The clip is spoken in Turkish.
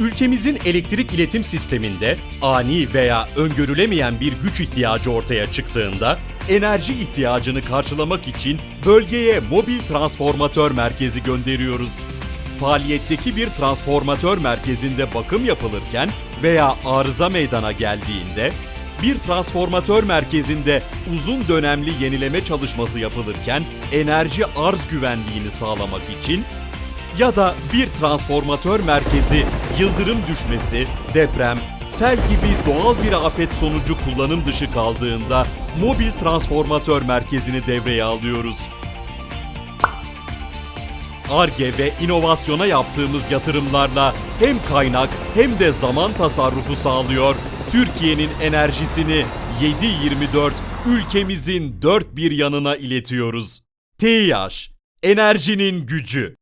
Ülkemizin elektrik iletim sisteminde ani veya öngörülemeyen bir güç ihtiyacı ortaya çıktığında enerji ihtiyacını karşılamak için bölgeye mobil transformatör merkezi gönderiyoruz. Faaliyetteki bir transformatör merkezinde bakım yapılırken veya arıza meydana geldiğinde bir transformatör merkezinde uzun dönemli yenileme çalışması yapılırken enerji arz güvenliğini sağlamak için ya da bir transformatör merkezi yıldırım düşmesi, deprem, sel gibi doğal bir afet sonucu kullanım dışı kaldığında mobil transformatör merkezini devreye alıyoruz. ARGE ve inovasyona yaptığımız yatırımlarla hem kaynak hem de zaman tasarrufu sağlıyor. Türkiye'nin enerjisini 7-24 ülkemizin dört bir yanına iletiyoruz. TİAŞ, enerjinin gücü.